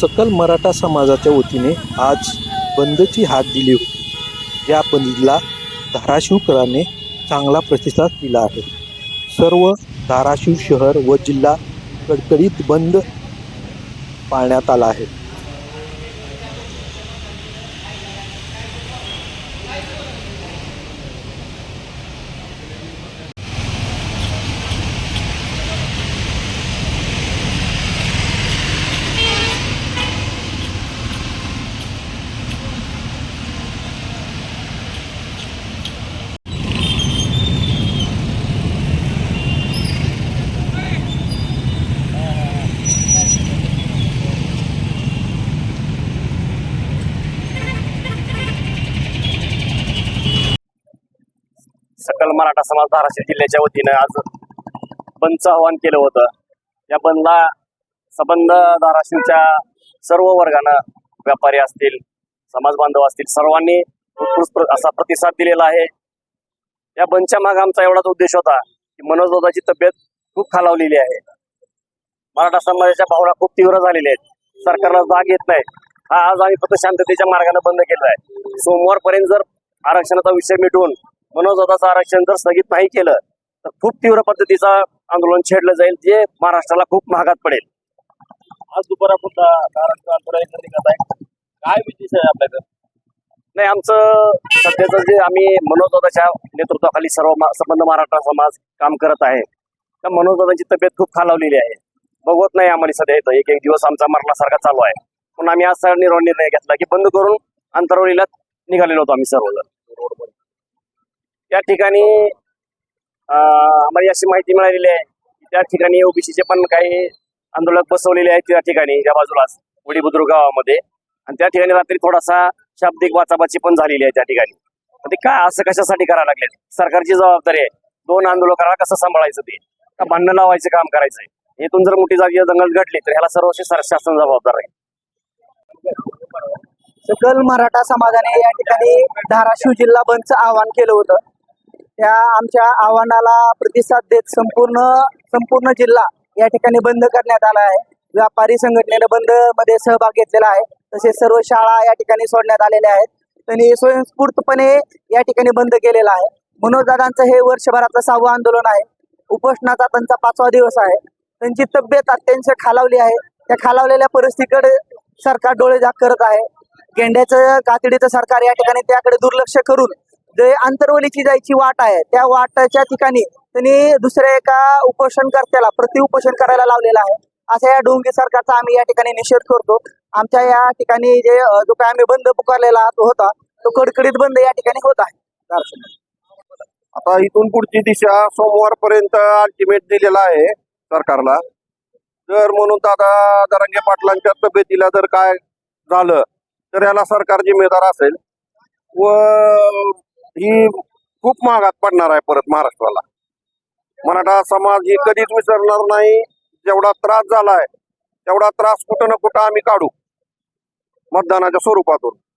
सकल मराठा समाजाच्या वतीने आज बंदची हाक दिली होती. या बंदला धाराशिवकरांनी चांगला प्रतिसाद दिला आहे. सर्व धाराशिव शहर व जिल्हा कडकडीत बंद पाळण्यात आला आहे. सकल मराठा समाज धाराशिव जिल्ह्याच्या वतीनं आज बंदचं आवाहन केलं होतं. या बंदला संबंध धाराशिवच्या सर्व वर्गानं व्यापारी असतील समाज बांधव असतील सर्वांनी उत्कृष्ट असा प्रतिसाद दिलेला आहे. या बंदच्या मागे आमचा एवढाच उद्देश होता की मनोज दादाची तब्येत खूप खालावलेली आहे. मराठा समाजाच्या भावना खूप तीव्र झालेल्या आहेत. सरकारला जाग येत नाही. हा आज आम्ही फक्त शांततेच्या मार्गाने बंद केला आहे. सोमवारपर्यंत जर आरक्षणाचा विषय मिटवून मनोजदाचं आरक्षण जर स्थगित नाही केलं तर खूप तीव्र पद्धतीचा आंदोलन छेडलं जाईल जे महाराष्ट्राला खूप महागात पडेल. आज दुपारा पुन्हा महाराष्ट्र आंदोलन इथं आहे? काय विशेष आहे आपल्याकडे? नाही आमचं सध्याचं जे आम्ही मनोजदाच्या नेतृत्वाखाली सर्व संबंध मराठा समाज काम करत आहे त्या मनोजदाची तब्येत खूप खालावलेली आहे. बघवत नाही आम्हाला सध्या येतं एक एक दिवस आमचा मरणासारखा चालू आहे. पण आम्ही आज निर्णय निर्णय घेतला की बंद करून अंतरवलीला निघालेलो होतो आम्ही सर्वजण. त्या ठिकाणी आम्हाला अशी माहिती मिळालेली आहे त्या ठिकाणी ओबीसीचे पण काही आंदोलक बसवलेले आहेत त्या ठिकाणी त्या बाजूलाच वडी बुद्रुक गावामध्ये. आणि त्या ठिकाणी रात्री थोडासा शाब्दिक वाचाबाची पण झालेली आहे त्या ठिकाणी. ते काय असं कशासाठी करायला लागले सरकारची जबाबदारी आहे. दोन आंदोलकाला कसं सांभाळायचं ते? का भांडणं लावायचं काम करायचंय येथून जर मोठी जागी दंगल घडली तर ह्याला सर्व शासन जबाबदार आहे. सकल मराठा समाजाने या ठिकाणी धाराशिव जिल्हा बंदचं आवाहन केलं होतं. त्या आमच्या आव्हानाला प्रतिसाद देत संपूर्ण संपूर्ण जिल्हा या ठिकाणी बंद करण्यात आला आहे. व्यापारी संघटनेने बंदमध्ये सहभाग घेतलेला आहे. तसेच सर्व शाळा या ठिकाणी सोडण्यात आलेल्या आहेत. त्यांनी स्वयंस्फूर्तपणे या ठिकाणी बंद केलेला आहे. मनोजदादांचं हे वर्षभराचं सहावं आंदोलन आहे. उपोषणाचा त्यांचा पाचवा दिवस आहे. त्यांची तब्येत अत्यंत खालावली आहे. त्या खालावलेल्या परिस्थितीकडे सरकार डोळे जाग करत आहे. गेंड्याचं कातडीचं सरकार या ठिकाणी त्याकडे दुर्लक्ष करून जे आंतरवलीची जायची वाट आहे त्या वाटाच्या ठिकाणी त्यांनी दुसऱ्या एका उपोषणकर्त्याला प्रति उपोषण करायला लावलेलं आहे. असा या डोंगी सरकारचा आम्ही या ठिकाणी निषेध करतो. आमच्या या ठिकाणी जे जो काय आम्ही बंद पुकारलेला होता तो कडकडीत बंद या ठिकाणी होत आहे. आता इथून पुढची दिशा सोमवारपर्यंत अल्टिमेट दिलेला आहे सरकारला. जर म्हणून दादा दरंगे पाटलांच्या तब्येतीला जर काय झालं तर याला सरकार जिम्मेदार असेल. व ही खूप महागात पडणार आहे परत महाराष्ट्राला. मराठा समाज ही कधीच विसरणार नाही. जेवढा त्रास झालाय तेवढा त्रास कुठं ना कुठं आम्ही काढू. मतदानाच्या स्वरूपातून.